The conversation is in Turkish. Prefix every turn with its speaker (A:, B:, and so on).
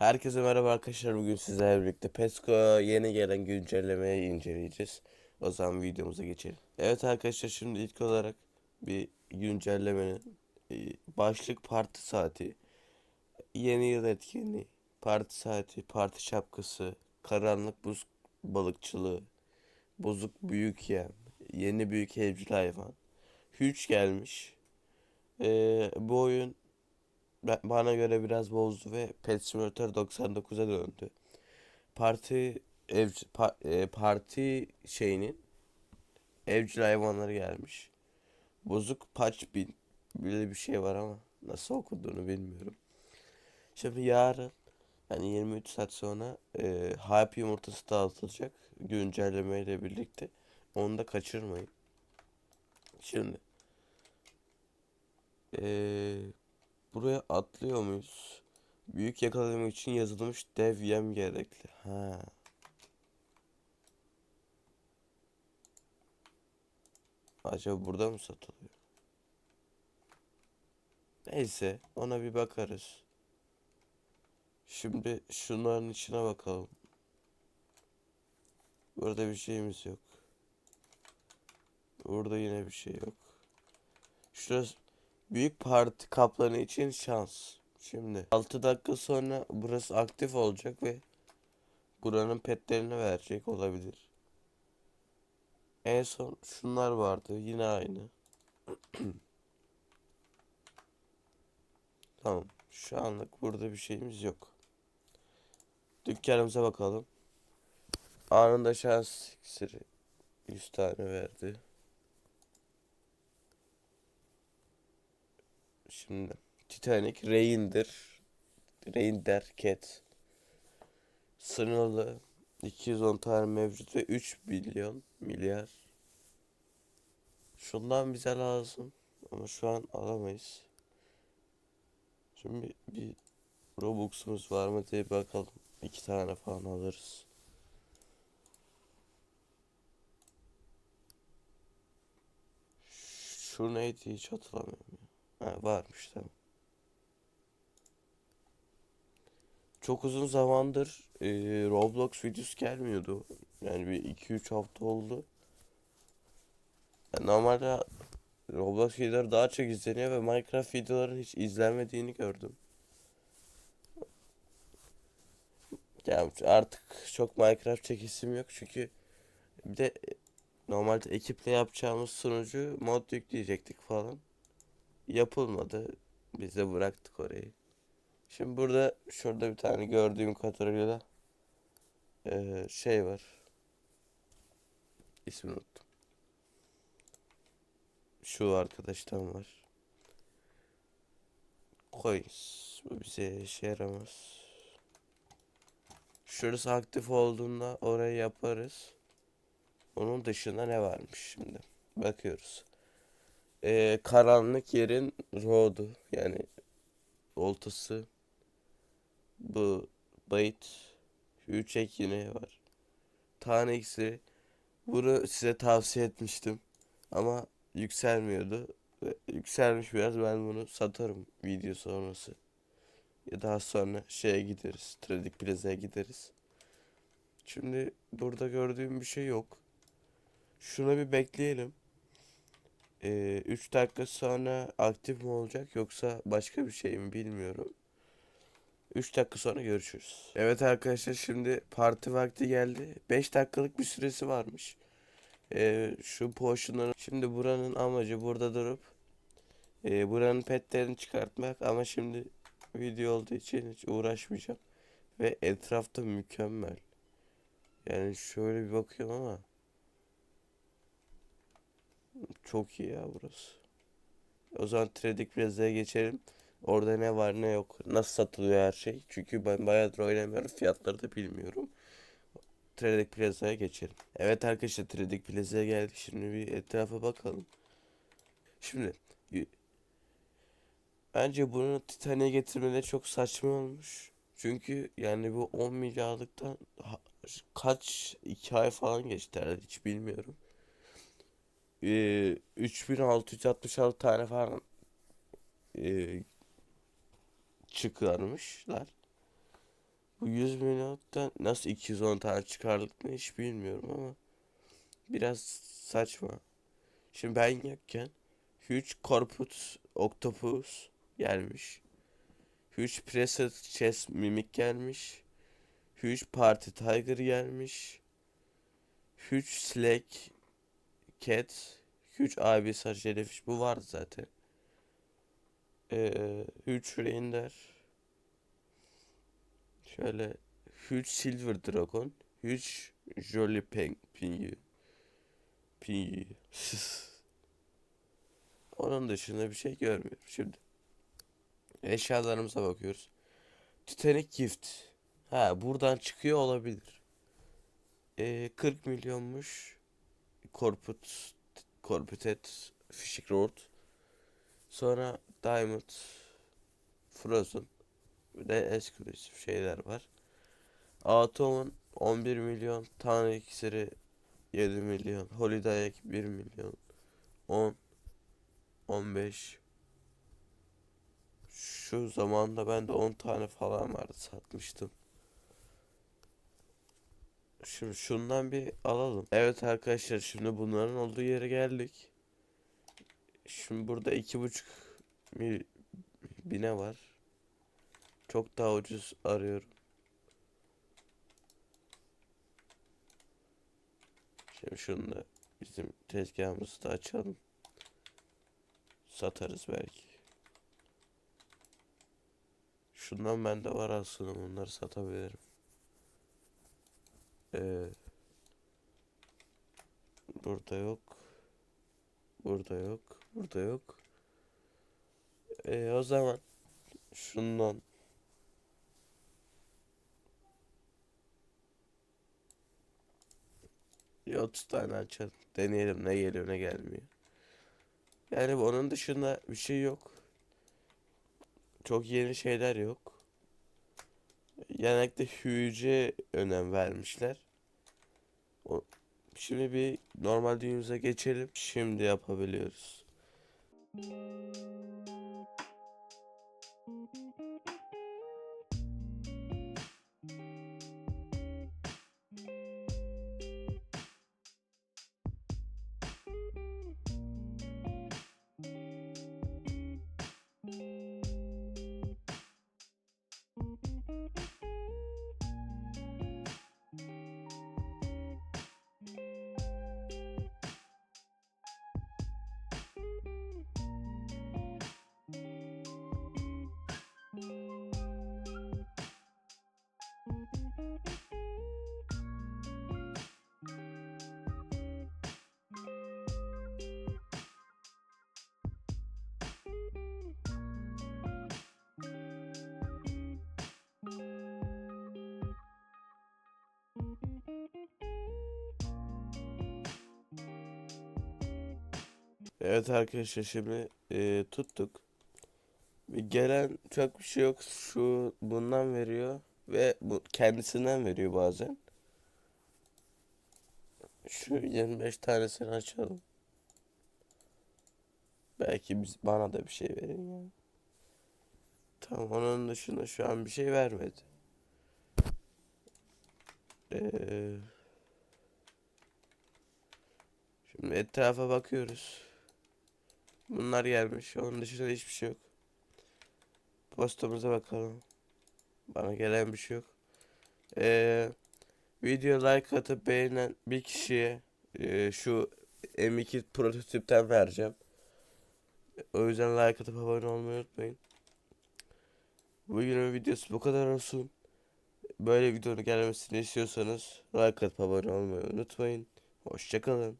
A: Herkese merhaba arkadaşlar. Bugün sizlerle birlikte Pesco yeni gelen güncellemeyi inceleyeceğiz. O zaman videomuza geçelim. Evet arkadaşlar şimdi ilk olarak bir güncellemenin e, başlık parti saati, yeni yıl etkinliği, parti saati, parti şapkası, karanlık buz balıkçılığı, bozuk büyük yem, yeni büyük evcil hayvan, Huge gelmiş. Ee, bu oyun bana göre biraz bozdu ve Pet Simulator 99'a döndü. Parti ev pa- e, parti şeyinin evcil hayvanları gelmiş. Bozuk Paçbin böyle bir şey var ama nasıl okunduğunu bilmiyorum. Şimdi yarın yani 23 saat sonra e, Happy yumurtası dağıtılacak güncellemeyle birlikte. Onu da kaçırmayın. Şimdi eee Buraya atlıyor muyuz? Büyük yakalamak için yazılmış dev yem gerekli. Ha. Acaba burada mı satılıyor? Neyse ona bir bakarız. Şimdi şunların içine bakalım. Burada bir şeyimiz yok. Burada yine bir şey yok. Şurası Büyük parti kaplanı için şans. Şimdi 6 dakika sonra burası aktif olacak ve buranın petlerini verecek olabilir. En son şunlar vardı yine aynı. Tamam. Şu anlık burada bir şeyimiz yok. Dükkanımıza bakalım. Anında şans iksiri 100 tane verdi. Şimdi Titanic Reindeer Reindeer Cat sınırlı 210 tane mevcut ve 3 milyon milyar. Şundan bize lazım ama şu an alamayız. Şimdi bir Robux'umuz var mı diye bakalım. İki tane falan alırız. Şu neydi hiç hatırlamıyorum Ha, varmış tamam. Çok uzun zamandır e, Roblox videosu gelmiyordu. Yani bir 2-3 hafta oldu. Yani normalde Roblox videoları daha çok izleniyor ve Minecraft videoların hiç izlenmediğini gördüm. Yani artık çok Minecraft çekisim yok çünkü bir de normalde ekiple yapacağımız sunucu mod yükleyecektik falan yapılmadı. Biz de bıraktık orayı. Şimdi burada şurada bir tane gördüğüm kadarıyla eee, şey var. İsmini unuttum. Şu arkadaştan var. Coins. Bu bize işe yaramaz. Şurası aktif olduğunda orayı yaparız. Onun dışında ne varmış şimdi? Bakıyoruz. Ee, karanlık yerin rodu yani oltası bu bait 3 ek yine var. Tane iksiri bunu size tavsiye etmiştim ama yükselmiyordu. Yükselmiş biraz ben bunu satarım video sonrası. Ya daha sonra şeye gideriz. Tradik Plaza'ya gideriz. Şimdi burada gördüğüm bir şey yok. Şuna bir bekleyelim. 3 dakika sonra aktif mi olacak yoksa başka bir şey mi bilmiyorum. 3 dakika sonra görüşürüz. Evet arkadaşlar şimdi parti vakti geldi. 5 dakikalık bir süresi varmış. Ee, şu potion'ların şimdi buranın amacı burada durup e, buranın petlerini çıkartmak ama şimdi video olduğu için hiç uğraşmayacağım. Ve etrafta mükemmel. Yani şöyle bir bakıyorum ama çok iyi ya burası. O zaman Tradik Plaza'ya geçelim. Orada ne var ne yok. Nasıl satılıyor her şey. Çünkü ben bayağıdır oynamıyorum. Fiyatları da bilmiyorum. Tradik Plaza'ya geçelim. Evet arkadaşlar Tradik Plaza'ya geldik. Şimdi bir etrafa bakalım. Şimdi bence bunu Titanic'e getirmeleri çok saçma olmuş. Çünkü yani bu 10 milyarlıktan kaç 2 ay falan geçti herhalde hiç bilmiyorum e, 3666 tane falan e, çıkarmışlar. Bu 100 milyondan nasıl 210 tane çıkardık mı hiç bilmiyorum ama biraz saçma. Şimdi ben yokken Huge Corpus Octopus gelmiş. Huge Pressed Chess Mimic gelmiş. Huge Party Tiger gelmiş. Huge Slack Cat. Huge AB Sarı Jellyfish. Bu vardı zaten. Ee, Huge Reindeer. Şöyle Huge Silver Dragon. Huge Jolly Peng Pingu. Pingu. Onun dışında bir şey görmüyorum. Şimdi eşyalarımıza bakıyoruz. Titanic Gift. Ha buradan çıkıyor olabilir. Ee, 40 milyonmuş. Corput Corputed Fishing Rod. Sonra Diamond Frozen. Bir de exclusive şeyler var. Atom'un 11 milyon. Tanrı iksiri 7 milyon. Holiday Egg 1 milyon. 10 15 Şu zamanda ben de 10 tane falan vardı satmıştım. Şimdi şundan bir alalım. Evet arkadaşlar şimdi bunların olduğu yere geldik. Şimdi burada iki buçuk mil bine var. Çok daha ucuz arıyorum. Şimdi şunu da bizim tezgahımızı da açalım. Satarız belki. Şundan bende var aslında bunları satabilirim. Ee, burada yok. Burada yok. Burada yok. Ee, o zaman şundan bir 30 tane açalım. Deneyelim ne geliyor ne gelmiyor. Yani onun dışında bir şey yok. Çok yeni şeyler yok. Genellikle hücre önem vermişler. O, şimdi bir normal düğümüze geçelim. Şimdi yapabiliyoruz. Evet arkadaşlar şimdi e, tuttuk. Gelen çok bir şey yok. Şu bundan veriyor ve bu kendisinden veriyor bazen. Şu 25 tanesini açalım. Belki biz, bana da bir şey verin ya. Tamam onun dışında şu an bir şey vermedi. Ee, şimdi etrafa bakıyoruz. Bunlar gelmiş. Onun dışında hiçbir şey yok. Postamıza bakalım. Bana gelen bir şey yok. Ee, video like atıp beğenen bir kişiye e, şu M2 prototipten vereceğim. O yüzden like atıp abone olmayı unutmayın. Bugünün videosu bu kadar olsun. Böyle videonun gelmesini istiyorsanız like atıp abone olmayı unutmayın. Hoşçakalın.